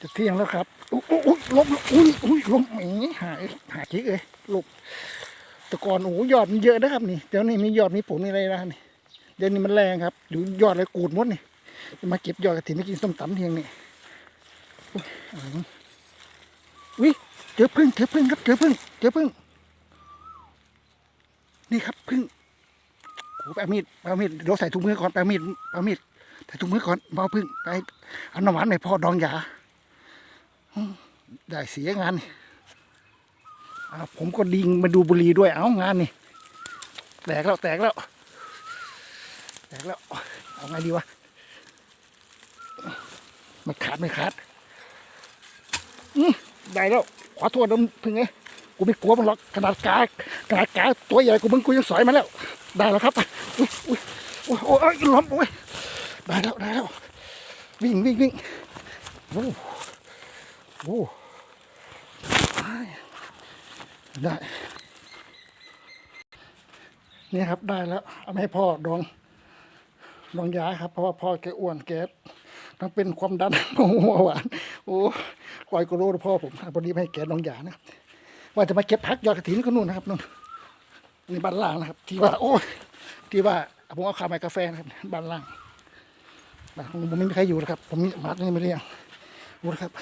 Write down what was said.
จะเที่ยงแล้วครับอุ้ยลมอุ้ยอุ้ยลมหมีหายหายจิ๊กเลยลมแต่ก่อนโอ้ยอดมันเยอะนะครับนี่เดี๋ยวนี้มียอดมีผลมีอะไรแล้วนี่เดี๋ยวนี้มันแรงครับดูยอดเลยกูดหมดนี่จะมาเก็บยอดกระถิ่นไม่กินส้มตำเที่ยงนี่อุ้ยเจอพึ่งเจอพึ่งครับเจอพึ่งเจอพึ่งนี่ครับพึ่งโอ้แปมีดแปมีดเดี๋ยวใส่ถุงมือก่อนแปมีดแปมีดใส่ถุงมือก่อนเบาพึ่งไปอาน้ำหวานให้พ่อดองยา ได้เสียงานนี่อ่าผมก็ดิงมาดูบุรีด้วยเอางานนี่ แตกแล้วแตกแล้ว แตกแล้ว เอาไงดีวะไม่ขาดไม่ขาดอืได้แล้ว ขอโทษนะพึ่งไงกูไม่กลัวมันหรอกขนาดกาขนาดกาตัวใหญ่กูมึงกูยังสอยมาแล้ว ได้แล้วครับอุ้ยอุ้ยโอ้ยโอ้ยล้มโอ้ยได้แล้วได้แล้ววิ่งวิ่งวิ่งโอ้โห ได้นี่ครับได้แล้วเอาให้พ่อดองดองยาครับ เพราะว่าพ่อแกอ้วนแกทั้งเป็นความดันหัวหวานโอ้คอยก็รู้พ่อผมพอดีไม่ให้แกดองยานะครับว่าจะมาเก็บพักยอดกระถินก็นู่นนะครับนู่นนี่บ้านล่างนะครับ ที่ว่า โอ้ยที่ว่าผมเอาข้าวใหม่กาแฟนะครับบ้านล่างบ้านผมไม่มีใครอยู่นะครับ ผมมีมาตัวนี้ไม่เลี้ยงรู้นะครับ